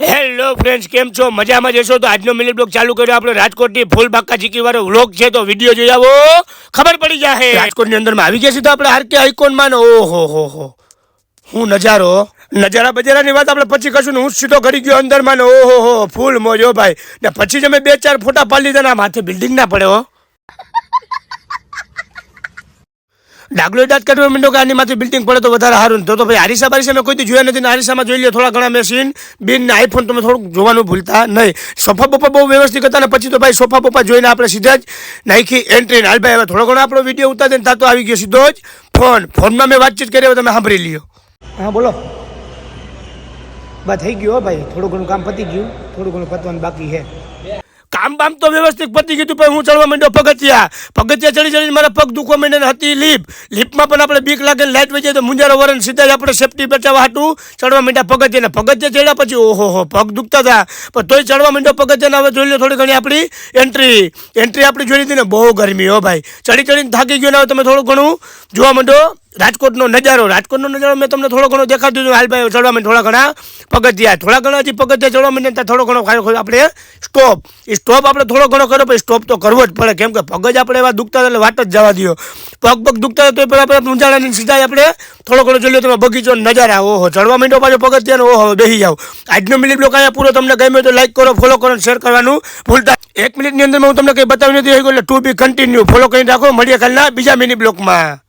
Hello friends કેમ છો? મજામાં જશો તો આજનો મિનિટ બ્લોગ ચાલુ કર્યો. આપણે રાજકોટથી ફૂલબાકા ચીકી વાળો વ્લોગ છે, તો વીડિયો જોઈ આવો. ખબર પડી જાહે રાજકોટની અંદરમાં આવી ગયા તો આપણે હાર કે આઈકોનમાં ઓહો, હો હો. હું નજારો નજારા બજારાની વાત આપણે પછી કશું ને હું સીધો કરી ગયો અંદરમાં ને, ઓહો, હો, ફૂલ મોજો ભાઈ. ને પછી જ અમે બે ચાર ફોટા પાડી લીધા ને માથે બિલ્ડિંગ ના પડે હો ડાગલો દાંત કાઢવા માંડો કે આની બિલ્ડિંગ પડે તો વધારે સારું. તો તો ભાઈ આરીસા બારીસા મેં કોઈ જોયા નથી ને આરીસામાં જોઈ લે થોડા ઘણા મેં સીન બિન ને આઈફોન તમે થોડુંક જોવાનું ભૂલતા નહીં. સોફા બોફા બહુ વ્યવસ્થિત હતા ને પછી તો ભાઈ સોફા બોફા જોઈને આપણે સીધા જ નાખી એન્ટ્રી હાલ ભાઈ હવે થોડો ઘણો આપણો વીડિયો ઉતારે ને તો આવી ગયો, સીધો જ ફોન ફોનમાં મેં વાતચીત કરી, હવે તમે સાંભળી લ્યો. હા, બોલો. બા થઈ ગયો ભાઈ. થોડું ઘણું કામ પતી ગયું. થોડું ઘણું પતવાનું બાકી છે. કામ બામ તો વ્યવસ્થિત પતી ગયું પણ હું ચડવા માંડ્યો પગથિયા. પગથિયા ચડી ચડીને મારા પગ દુખવા માંડ્યા હતી લીપ. લીપમાં પણ આપણે બીક લાગે લાઈટ વહી જાય તો મુંજારો વરણ સીધા જ આપણે સેફટી બચાવવા હાટું ચડવા માંડ્યા પગથિયા પગથિયા ચડ્યા પછી ઓહો હો, પગ દુખતા હતા. પણ તોય ચડવા માંડ્યો પગથિયાને હવે જોઈ લો થોડી ઘણી આપણી એન્ટ્રી એન્ટ્રી આપણી જોઈ લીધી ને. બહુ ગરમી હો ભાઈ. ચડી ચડીને થાકી ગયો ને. હવે તમે થોડું ઘણું જોવા માંડો. રાજકોટનો નજારો રાજકોટનો નજારો મેં તમને થોડો ઘણો દેખાડી દીધો હાલ ભાઈ ચડવા માંડે થોડા ઘણા પગથિયા. થોડા ઘણા હજી પગથિયા ચડવા માંડે ને થોડો ઘણો આપણે સ્ટોપ. એ સ્ટોપ આપણે થોડો ઘણો કરો પછી સ્ટોપ તો કરવો જ પડે. કેમ કે પગ આપણે એવા દુખતા એટલે વાત જ જવા દો. પગ પગ દુખતા તો પણ આપણે ઊંઝાડાની સીધા આપણે થોડો ઘણો જોઈ લો તમે બગીચો નજારા. ઓહો, ચડવા માંડો પાછો પગથિયા ઓહો, બેસી જાઓ. આજનો મિનિટ બ્લોક અહીંયા પૂરો. તમને ગમે તો લાઈક કરો ફોલો કરો શેર કરવાનું ભૂલતા એક મિનિટની અંદર હું તમને કંઈ બતાવી નથી એટલે ટુ બી કન્ટિન્યુ ફોલો કરીને રાખો. મળીએ કાલના બીજા મિનિટ બ્લોકમાં.